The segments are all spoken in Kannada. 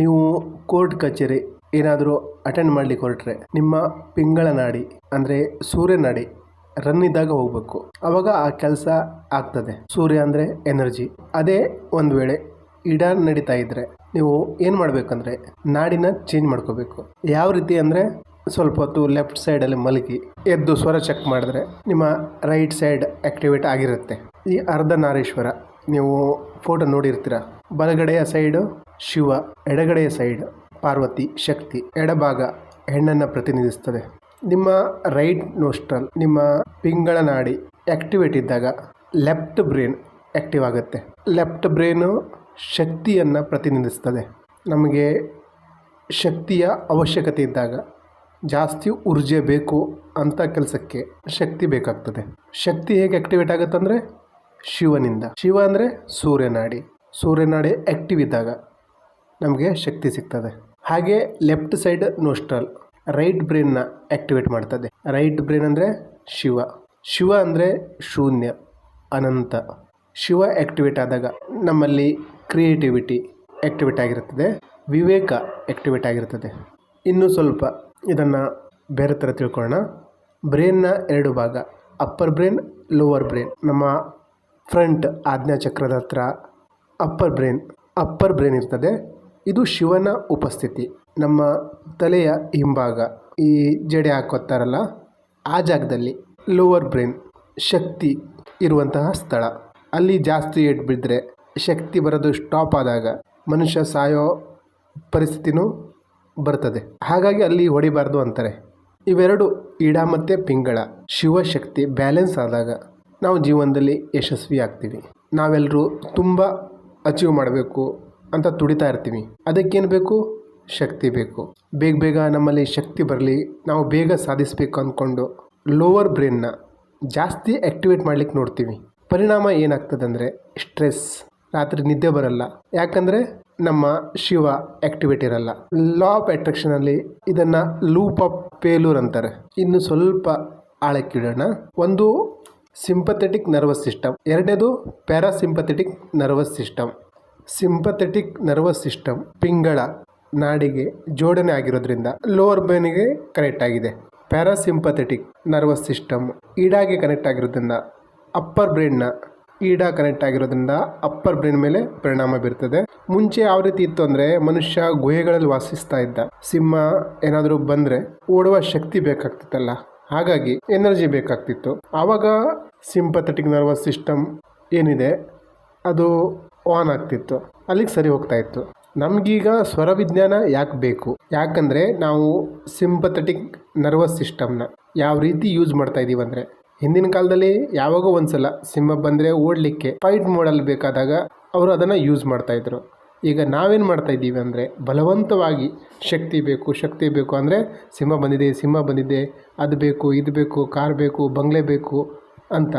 ನೀವು ಕೋರ್ಟ್ ಕಚೇರಿ ಏನಾದರೂ ಅಟೆಂಡ್ ಮಾಡ್ಲಿಕ್ಕೆ ಹೊರಟ್ರೆ ನಿಮ್ಮ ಪಿಂಗಳ ನಾಡಿ, ಅಂದರೆ ಸೂರ್ಯ ನಾಡಿ ರನ್ ಇದ್ದಾಗ ಹೋಗಬೇಕು. ಅವಾಗ ಆ ಕೆಲಸ ಆಗ್ತದೆ. ಸೂರ್ಯ ಅಂದರೆ ಎನರ್ಜಿ ಅದೇ ಒಂದು ವೇಳೆ ಇಡ ನಡೀತಾ ಇದ್ದರೆ ನೀವು ಏನು ಮಾಡಬೇಕಂದ್ರೆ ನಾಡಿನ ಚೇಂಜ್ ಮಾಡ್ಕೋಬೇಕು. ಯಾವ ರೀತಿ ಅಂದರೆ ಸ್ವಲ್ಪ ಹೊತ್ತು ಲೆಫ್ಟ್ ಸೈಡಲ್ಲಿ ಮಲಗಿ ಎದ್ದು ಸ್ವರ ಚೆಕ್ ಮಾಡಿದ್ರೆ ನಿಮ್ಮ ರೈಟ್ ಸೈಡ್ ಆ್ಯಕ್ಟಿವೇಟ್ ಆಗಿರುತ್ತೆ. ಈ ಅರ್ಧನಾರೀಶ್ವರ, ನೀವು ಫೋಟೋ ನೋಡಿರ್ತೀರ. ಬಲಗಡೆಯ ಸೈಡು ಶಿವ ಎಡಗಡೆಯ ಸೈಡ್ ಪಾರ್ವತಿ ಶಕ್ತಿ ಎಡಭಾಗ ಹೆಣ್ಣನ್ನು ಪ್ರತಿನಿಧಿಸ್ತದೆ. ನಿಮ್ಮ ರೈಟ್ ನೋಸ್ಟ್ರಲ್ ನಿಮ್ಮ ಪಿಂಗಳ ನಾಡಿ ಆ್ಯಕ್ಟಿವೇಟ್ ಇದ್ದಾಗ ಲೆಫ್ಟ್ ಬ್ರೇನ್ ಆ್ಯಕ್ಟಿವ್ ಆಗುತ್ತೆ. ಲೆಫ್ಟ್ ಬ್ರೇನು ಶಕ್ತಿಯನ್ನು ಪ್ರತಿನಿಧಿಸ್ತದೆ. ನಮಗೆ ಶಕ್ತಿಯ ಅವಶ್ಯಕತೆ ಇದ್ದಾಗ ಜಾಸ್ತಿ ಊರ್ಜೆ ಬೇಕು ಅಂತ ಕೆಲಸಕ್ಕೆ ಶಕ್ತಿ ಬೇಕಾಗ್ತದೆ. ಶಕ್ತಿ ಹೇಗೆ ಆಕ್ಟಿವೇಟ್ ಆಗುತ್ತಂದರೆ ಶಿವನಿಂದ. ಶಿವ ಅಂದರೆ ಸೂರ್ಯನಾಡಿ. ಸೂರ್ಯನಾಡಿ ಆ್ಯಕ್ಟಿವ್ ಇದ್ದಾಗ ನಮಗೆ ಶಕ್ತಿ ಸಿಗ್ತದೆ. ಹಾಗೆ ಲೆಫ್ಟ್ ಸೈಡ್ ನೋಸ್ಟ್ರಲ್, ರೈಟ್ ಬ್ರೈನ್ನ ಆ್ಯಕ್ಟಿವೇಟ್ ಮಾಡ್ತದೆ. ರೈಟ್ ಬ್ರೈನ್ ಅಂದರೆ ಶಿವ. ಶಿವ ಅಂದರೆ ಶೂನ್ಯ, ಅನಂತ. ಶಿವ ಆ್ಯಕ್ಟಿವೇಟ್ ಆದಾಗ ನಮ್ಮಲ್ಲಿ ಕ್ರಿಯೇಟಿವಿಟಿ ಆ್ಯಕ್ಟಿವೇಟ್ ಆಗಿರುತ್ತದೆ, ವಿವೇಕ ಆ್ಯಕ್ಟಿವೇಟ್ ಆಗಿರ್ತದೆ ಇನ್ನು ಸ್ವಲ್ಪ ಇದನ್ನು ಬೇರೆ ಥರ ತಿಳ್ಕೊಳ್ಳೋಣ. ಬ್ರೈನ್ನ ಎರಡು ಭಾಗ, ಅಪ್ಪರ್ ಬ್ರೈನ್, ಲೋವರ್ ಬ್ರೈನ್. ನಮ್ಮ ಫ್ರಂಟ್ ಆಜ್ಞಾ ಚಕ್ರದ ಹತ್ರ ಅಪ್ಪರ್ ಬ್ರೈನ್ ಅಪ್ಪರ್ ಬ್ರೈನ್ ಇರ್ತದೆ. ಇದು ಶಿವನ ಉಪಸ್ಥಿತಿ, ನಮ್ಮ ತಲೆಯ ಹಿಂಭಾಗ. ಈ ಜಡೆ ಹಾಕೋತಾರಲ್ಲ, ಆ ಜಾಗದಲ್ಲಿ ಲೋವರ್ ಬ್ರೈನ್ ಶಕ್ತಿ ಇರುವಂತಹ ಸ್ಥಳ. ಅಲ್ಲಿ ಜಾಸ್ತಿ ಏಟ್ ಬಿದ್ದರೆ ಶಕ್ತಿ ಬರೋದು ಸ್ಟಾಪ್ ಆದಾಗ ಮನುಷ್ಯ ಸಾಯೋ ಪರಿಸ್ಥಿತಿನೂ ಬರ್ತದೆ. ಹಾಗಾಗಿ ಅಲ್ಲಿ ಹೊಡಿಬಾರ್ದು ಅಂತಾರೆ. ಇವೆರಡು ಇಡ ಮತ್ತು ಪಿಂಗಳ ಶಿವಶಕ್ತಿ ಬ್ಯಾಲೆನ್ಸ್ ಆದಾಗ ನಾವು ಜೀವನದಲ್ಲಿ ಯಶಸ್ವಿ ಆಗ್ತೀವಿ ನಾವೆಲ್ಲರೂ ತುಂಬ ಅಚೀವ್ ಮಾಡಬೇಕು. ಅಂತ ತುಡಿತಾ ಇರ್ತೀವಿ. ಅದಕ್ಕೇನು ಬೇಕು? ಶಕ್ತಿ ಬೇಕು. ಬೇಗ ಬೇಗ ನಮ್ಮಲ್ಲಿ ಶಕ್ತಿ ಬರಲಿ. ನಾವು ಬೇಗ ಸಾಧಿಸಬೇಕು ಅಂದ್ಕೊಂಡು ಲೋವರ್ ಬ್ರೈನ್ನ ಜಾಸ್ತಿ ಆ್ಯಕ್ಟಿವೇಟ್ ಮಾಡ್ಲಿಕ್ಕೆ ನೋಡ್ತೀವಿ. ಪರಿಣಾಮ ಏನಾಗ್ತದೆ ಅಂದರೆ ಸ್ಟ್ರೆಸ್ ರಾತ್ರಿ ನಿದ್ದೆ ಬರಲ್ಲ. ಯಾಕಂದರೆ ನಮ್ಮ ಶಿವ ಆ್ಯಕ್ಟಿವೇಟ್ ಇರಲ್ಲ. ಲಾ ಆಫ್ ಅಟ್ರಾಕ್ಷನಲ್ಲಿ ಇದನ್ನು ಲೂಪ್ ಆಫ್ ಪೇಲೂರ್ ಅಂತಾರೆ. ಇನ್ನು ಸ್ವಲ್ಪ ಆಳಕ್ಕಿಡೋಣ. ಒಂದು ಸಿಂಪಥೆಟಿಕ್ ನರ್ವಸ್ ಸಿಸ್ಟಮ್ ಎರಡನೇದು parasympathetic nervous system sympathetic nervous system Pingala ನಾಡಿಗೆ ಜೋಡಣೆ ಆಗಿರೋದ್ರಿಂದ ಲೋವರ್ ಬ್ರೈನಿಗೆ ಕನೆಕ್ಟ್ ಆಗಿದೆ. ಪ್ಯಾರಾಸಿಂಪಥೆಟಿಕ್ ನರ್ವಸ್ ಸಿಸ್ಟಮ್ ಈಡಾಗೆ ಕನೆಕ್ಟ್ ಆಗಿರೋದ್ರಿಂದ ಅಪ್ಪರ್ ಬ್ರೈನ್ನ ಈಡಾ ಕನೆಕ್ಟ್ ಆಗಿರೋದ್ರಿಂದ ಅಪ್ಪರ್ ಬ್ರೈನ್ ಮೇಲೆ ಪರಿಣಾಮ ಬೀರ್ತದೆ. ಮುಂಚೆ ಯಾವ ರೀತಿ ಇತ್ತು ಅಂದರೆ ಮನುಷ್ಯ ಗುಹೆಗಳಲ್ಲಿ ವಾಸಿಸ್ತಾ ಇದ್ದ ಸಿಂಹ ಏನಾದರೂ ಬಂದರೆ ಓಡುವ ಶಕ್ತಿ ಬೇಕಾಗ್ತಿತ್ತಲ್ಲ, ಹಾಗಾಗಿ ಎನರ್ಜಿ ಬೇಕಾಗ್ತಿತ್ತು. ಆವಾಗ ಸಿಂಪಥೆಟಿಕ್ ನರ್ವಸ್ ಸಿಸ್ಟಮ್ ಏನಿದೆ? ಅದು ಆನ್ ಆಗ್ತಿತ್ತು. ಅಲ್ಲಿಗೆ ಸರಿ ಹೋಗ್ತಾ ಇತ್ತು. ನಮಗೀಗ ಸ್ವರ ವಿಜ್ಞಾನ ಯಾಕೆ ಬೇಕು? ಯಾಕಂದರೆ ನಾವು ಸಿಂಪಥೆಟಿಕ್ ನರ್ವಸ್ ಸಿಸ್ಟಮ್ನ ಯಾವ ರೀತಿ ಯೂಸ್ ಮಾಡ್ತಾ ಇದ್ದೀವಿ ಅಂದರೆ, ಹಿಂದಿನ ಕಾಲದಲ್ಲಿ ಯಾವಾಗೋ ಒಂದ್ಸಲ ಸಿಂಹ ಬಂದರೆ ಓಡಲಿಕ್ಕೆ ಫೈಟ್ ಮಾಡಲು ಬೇಕಾದಾಗ ಅವರು ಅದನ್ನು ಯೂಸ್ ಮಾಡ್ತಾಯಿದ್ರು ಈಗ ನಾವೇನು ಮಾಡ್ತಾ ಇದ್ದೀವಿ ಅಂದರೆ, ಬಲವಂತವಾಗಿ ಶಕ್ತಿ ಬೇಕು ಶಕ್ತಿ ಬೇಕು ಅಂದರೆ ಸಿಂಹ ಬಂದಿದೆ ಸಿಂಹ ಬಂದಿದೆ, ಅದು ಬೇಕು, ಇದು ಬೇಕು, ಕಾರ್ ಬೇಕು, ಬಂಗ್ಲೆ ಬೇಕು ಅಂತ.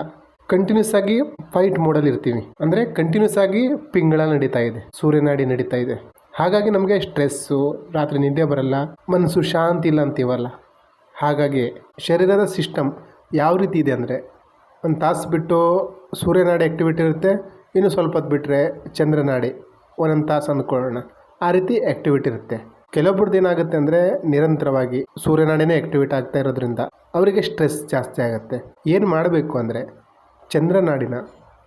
ಕಂಟಿನ್ಯೂಸ್ ಆಗಿ ಫೈಟ್ ಮೋಡಲ್ಲಿ ಇರ್ತೀವಿ. ಅಂದರೆ ಕಂಟಿನ್ಯೂಸ್ ಆಗಿ ಪಿಂಗಳ ನಡೀತಾ ಇದೆ. ಸೂರ್ಯನಾಡಿ ನಡೀತಾ ಇದೆ. ಹಾಗಾಗಿ ನಮಗೆ ಸ್ಟ್ರೆಸ್ಸು ರಾತ್ರಿ ನಿದ್ದೆ ಬರಲ್ಲ, ಮನಸ್ಸು ಶಾಂತಿ ಇಲ್ಲ ಅಂತೀವಲ್ಲ ಹಾಗಾಗಿ ಶರೀರದ ಸಿಸ್ಟಮ್ ಯಾವ ರೀತಿ ಇದೆ ಅಂದರೆ ಒಂದು ತಾಸು ಬಿಟ್ಟು ಸೂರ್ಯನಾಡಿ ಆ್ಯಕ್ಟಿವಿಟಿ ಇರುತ್ತೆ, ಇನ್ನು ಸ್ವಲ್ಪ ಹೊತ್ತು ಬಿಟ್ಟರೆ ಚಂದ್ರನಾಡಿ ಒಂದೊಂದು ತಾಸು ಅಂದ್ಕೊಳ್ಳೋಣ. ಆ ರೀತಿ ಆ್ಯಕ್ಟಿವಿಟಿ ಇರುತ್ತೆ. ಕೆಲವೊಬ್ರದ್ದು ಏನಾಗುತ್ತೆ ಅಂದರೆ ನಿರಂತರವಾಗಿ ಸೂರ್ಯನಾಡಿನೇ ಆ್ಯಕ್ಟಿವೇಟ್ ಆಗ್ತಾ ಇರೋದ್ರಿಂದ ಅವರಿಗೆ ಸ್ಟ್ರೆಸ್ ಜಾಸ್ತಿ ಆಗುತ್ತೆ. ಏನು ಮಾಡಬೇಕು ಅಂದರೆ ಚಂದ್ರನಾಡಿನ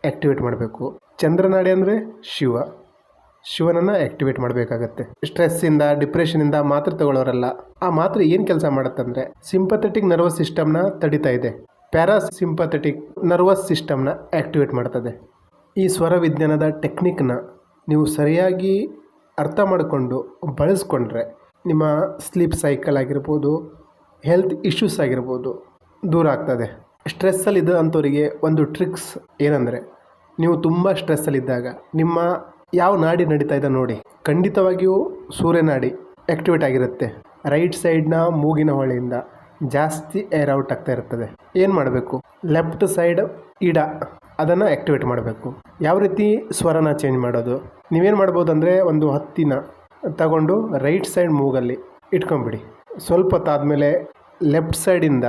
ಆ್ಯಕ್ಟಿವೇಟ್ ಮಾಡಬೇಕು. ಚಂದ್ರನಾಡಿ ಅಂದರೆ ಶಿವ. ಶಿವನನ್ನು ಆ್ಯಕ್ಟಿವೇಟ್ ಮಾಡಬೇಕಾಗತ್ತೆ. ಸ್ಟ್ರೆಸ್ಸಿಂದ ಡಿಪ್ರೆಷನಿಂದ ಮಾತ್ರೆ ತಗೊಳ್ಳೋರಲ್ಲ. ಆ ಮಾತ್ರೆ ಏನು ಕೆಲಸ ಮಾಡುತ್ತಂದರೆ ಸಿಂಪಥೆಟಿಕ್ ನರ್ವಸ್ ಸಿಸ್ಟಮ್ನ ತಡಿತಾ ಇದೆ. ಪ್ಯಾರಾಸಿಂಪಥೆಟಿಕ್ ನರ್ವಸ್ ಸಿಸ್ಟಮ್ನ ಆ್ಯಕ್ಟಿವೇಟ್ ಮಾಡ್ತದೆ. ಈ ಸ್ವರ ವಿಜ್ಞಾನದ ಟೆಕ್ನಿಕ್ನ ನೀವು ಸರಿಯಾಗಿ ಅರ್ಥ ಮಾಡಿಕೊಂಡು ಬಳಸ್ಕೊಂಡ್ರೆ ನಿಮ್ಮ ಸ್ಲೀಪ್ ಸೈಕಲ್ ಆಗಿರ್ಬೋದು ಹೆಲ್ತ್ ಇಶ್ಯೂಸ್ ಆಗಿರ್ಬೋದು ದೂರ ಆಗ್ತದೆ. ಸ್ಟ್ರೆಸ್ಸಲ್ಲಿದ್ದ ಅಂಥವರಿಗೆ ಒಂದು ಟ್ರಿಕ್ಸ್ ಏನಂದರೆ ನೀವು ತುಂಬ ಸ್ಟ್ರೆಸ್ಸಲ್ಲಿದ್ದಾಗ ನಿಮ್ಮ ಯಾವ ನಾಡಿ ನಡೀತಾ ಇದೆ ನೋಡಿ. ಖಂಡಿತವಾಗಿಯೂ ಸೂರ್ಯನಾಡಿ ಆ್ಯಕ್ಟಿವೇಟ್ ಆಗಿರುತ್ತೆ. ರೈಟ್ ಸೈಡ್ನ ಮೂಗಿನ ಹೊಳೆಯಿಂದ ಜಾಸ್ತಿ ಏರ್ ಔಟ್ ಆಗ್ತಾ ಇರ್ತದೆ. ಏನು ಮಾಡಬೇಕು? ಲೆಫ್ಟ್ ಸೈಡ್ ಇಡ, ಅದನ್ನು ಆ್ಯಕ್ಟಿವೇಟ್ ಮಾಡಬೇಕು. ಯಾವ ರೀತಿ ಸ್ವರನ ಚೇಂಜ್ ಮಾಡೋದು? ನೀವೇನು ಮಾಡ್ಬೋದು ಅಂದರೆ ಒಂದು ಹತ್ತಿನ ತಗೊಂಡು ರೈಟ್ ಸೈಡ್ ಮೂಗಲ್ಲಿ ಇಟ್ಕೊಂಬಿಡಿ ಸ್ವಲ್ಪ ಹೊತ್ತಾದಮೇಲೆ ಲೆಫ್ಟ್ ಸೈಡಿಂದ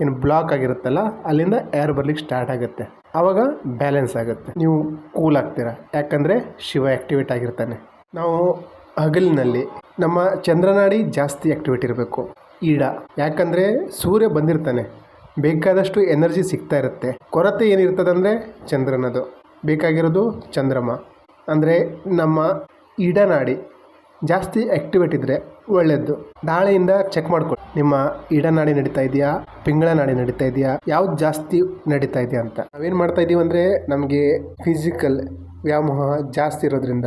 ಏನು ಬ್ಲಾಕ್ ಆಗಿರುತ್ತಲ್ಲ, ಅಲ್ಲಿಂದ ಏರ್ ಬರ್ಲಿಕ್ಕೆ ಸ್ಟಾರ್ಟ್ ಆಗುತ್ತೆ. ಆವಾಗ ಬ್ಯಾಲೆನ್ಸ್ ಆಗುತ್ತೆ. ನೀವು ಕೂಲ್ ಆಗ್ತೀರಾ? ಯಾಕಂದರೆ ಶಿವ ಆ್ಯಕ್ಟಿವೇಟ್ ಆಗಿರ್ತಾನೆ. ನಾವು ಹಗಲಿನಲ್ಲಿ ನಮ್ಮ ಚಂದ್ರನಾಡಿ ಜಾಸ್ತಿ ಆ್ಯಕ್ಟಿವೇಟ್ ಇರಬೇಕು. ಈಡ. ಯಾಕಂದರೆ ಸೂರ್ಯ ಬಂದಿರ್ತಾನೆ. ಬೇಕಾದಷ್ಟು ಎನರ್ಜಿ ಸಿಗ್ತಾ ಇರುತ್ತೆ. ಕೊರತೆ ಏನಿರ್ತದಂದರೆ ಚಂದ್ರನದು. ಬೇಕಾಗಿರೋದು ಚಂದ್ರಮ. ಅಂದರೆ ನಮ್ಮ ಈಡನಾಡಿ ಜಾಸ್ತಿ ಆ್ಯಕ್ಟಿವೇಟ್ ಇದ್ದರೆ ಒಳ್ಳೆಯದು ನಾಳೆಯಿಂದ ಚೆಕ್ ಮಾಡ್ಕೊಳ್ಳಿ ನಿಮ್ಮ ಇಡನಾಡಿ ನಡೀತಾ ಇದೆಯಾ? ಪಿಂಗಳ ನಾಡಿ ನಡೀತಾ ಇದೆಯಾ? ಯಾವ್ದು ಜಾಸ್ತಿ ನಡೀತಾ ಇದೆಯಾ ಅಂತ. ನಾವೇನು ಮಾಡ್ತಾ ಇದ್ದೀವಿ ಅಂದರೆ, ನಮಗೆ ಫಿಸಿಕಲ್ ವ್ಯಾಮೋಹ ಜಾಸ್ತಿ ಇರೋದ್ರಿಂದ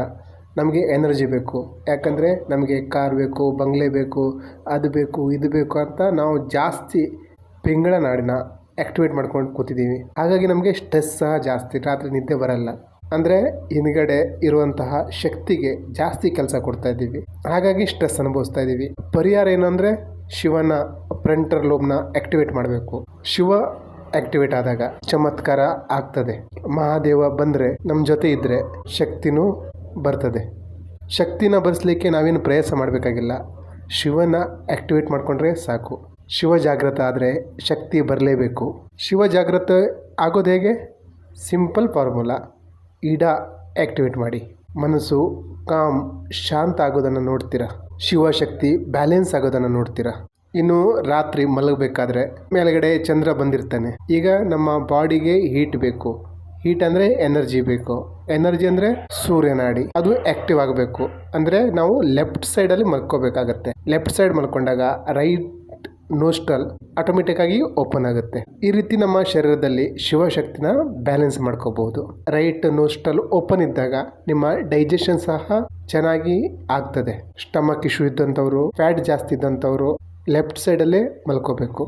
ನಮಗೆ ಎನರ್ಜಿ ಬೇಕು. ಯಾಕಂದರೆ ನಮಗೆ ಕಾರ್ ಬೇಕು, ಬಂಗ್ಲೆ ಬೇಕು, ಅದು ಬೇಕು, ಇದು ಬೇಕು ಅಂತ ನಾವು ಜಾಸ್ತಿ ಪಿಂಗಳ ನಾಡಿನ ಆ್ಯಕ್ಟಿವೇಟ್ ಮಾಡ್ಕೊಂಡು ಕೂತಿದ್ದೀವಿ. ಹಾಗಾಗಿ ನಮಗೆ ಸ್ಟ್ರೆಸ್ ಸಹ ಜಾಸ್ತಿ. ರಾತ್ರಿ ನಿದ್ದೆ ಬರಲ್ಲ. ಅಂದರೆ ಹಿಂದ್ಗಡೆ ಇರುವಂತಹ ಶಕ್ತಿಗೆ ಜಾಸ್ತಿ ಕೆಲಸ ಕೊಡ್ತಾ ಇದ್ದೀವಿ. ಹಾಗಾಗಿ ಸ್ಟ್ರೆಸ್ ಅನುಭವಿಸ್ತಾ ಇದ್ದೀವಿ. ಪರಿಹಾರ ಏನಂದರೆ ಶಿವನ ಫ್ರಂಟರ್ ಲೋಬ್ನ ಆ್ಯಕ್ಟಿವೇಟ್ ಮಾಡಬೇಕು. ಶಿವ ಆ್ಯಕ್ಟಿವೇಟ್ ಆದಾಗ ಚಮತ್ಕಾರ ಆಗ್ತದೆ. ಮಹಾದೇವ ಬಂದರೆ ನಮ್ಮ ಜೊತೆ ಇದ್ದರೆ ಶಕ್ತಿನೂ ಬರ್ತದೆ. ಶಕ್ತಿನ ಬರೆಸಲಿಕ್ಕೆ ನಾವೇನು ಪ್ರಯಾಸ ಮಾಡಬೇಕಾಗಿಲ್ಲ. ಶಿವನ ಆ್ಯಕ್ಟಿವೇಟ್ ಮಾಡಿಕೊಂಡ್ರೆ ಸಾಕು. ಶಿವ ಜಾಗೃತ ಆದರೆ ಶಕ್ತಿ ಬರಲೇಬೇಕು. ಶಿವ ಜಾಗೃತ ಆಗೋದು ಹೇಗೆ? ಸಿಂಪಲ್ ಫಾರ್ಮುಲಾ ಇಡ ಆ್ಯಕ್ಟಿವೇಟ್ ಮಾಡಿ. ಮನಸ್ಸು ಕಾಮ್, ಶಾಂತ ಆಗೋದನ್ನು ನೋಡ್ತೀರಾ. ಶಿವಶಕ್ತಿ ಬ್ಯಾಲೆನ್ಸ್ ಆಗೋದನ್ನು ನೋಡ್ತೀರಾ. ಇನ್ನು ರಾತ್ರಿ ಮಲಗಬೇಕಾದ್ರೆ ಮೇಲ್ಗಡೆ ಚಂದ್ರ ಬಂದಿರ್ತಾನೆ. ಈಗ ನಮ್ಮ ಬಾಡಿಗೆ ಹೀಟ್ ಬೇಕು. ಹೀಟ್ ಅಂದರೆ ಎನರ್ಜಿ ಬೇಕು. ಎನರ್ಜಿ ಅಂದರೆ ಸೂರ್ಯನಾಡಿ ಅದು ಆ್ಯಕ್ಟಿವ್ ಆಗಬೇಕು. ಅಂದರೆ ನಾವು ಲೆಫ್ಟ್ ಸೈಡಲ್ಲಿ ಮಲ್ಕೋಬೇಕಾಗತ್ತೆ. ಲೆಫ್ಟ್ ಸೈಡ್ ಮಲ್ಕೊಂಡಾಗ ರೈಟ್ ನೋಸ್ಟಲ್ ಆಟೋಮೆಟಿಕ್ ಆಗಿ ಓಪನ್ ಆಗುತ್ತೆ. ಈ ರೀತಿ ನಮ್ಮ ಶರೀರದಲ್ಲಿ ಶಿವಶಕ್ತಿನ ಬ್ಯಾಲೆನ್ಸ್ ಮಾಡ್ಕೋಬಹುದು ರೈಟ್ ನೋಸ್ಟಲ್ ಓಪನ್ ಇದ್ದಾಗ ನಿಮ್ಮ ಡೈಜೆಷನ್ ಸಹ ಚೆನ್ನಾಗಿ ಆಗ್ತದೆ. ಸ್ಟಮಕ್ ಇಶ್ಯೂ ಇದ್ದಂಥವ್ರು ಫ್ಯಾಟ್ ಜಾಸ್ತಿ ಇದ್ದಂಥವ್ರು ಲೆಫ್ಟ್ ಸೈಡಲ್ಲೇ ಮಲ್ಕೋಬೇಕು.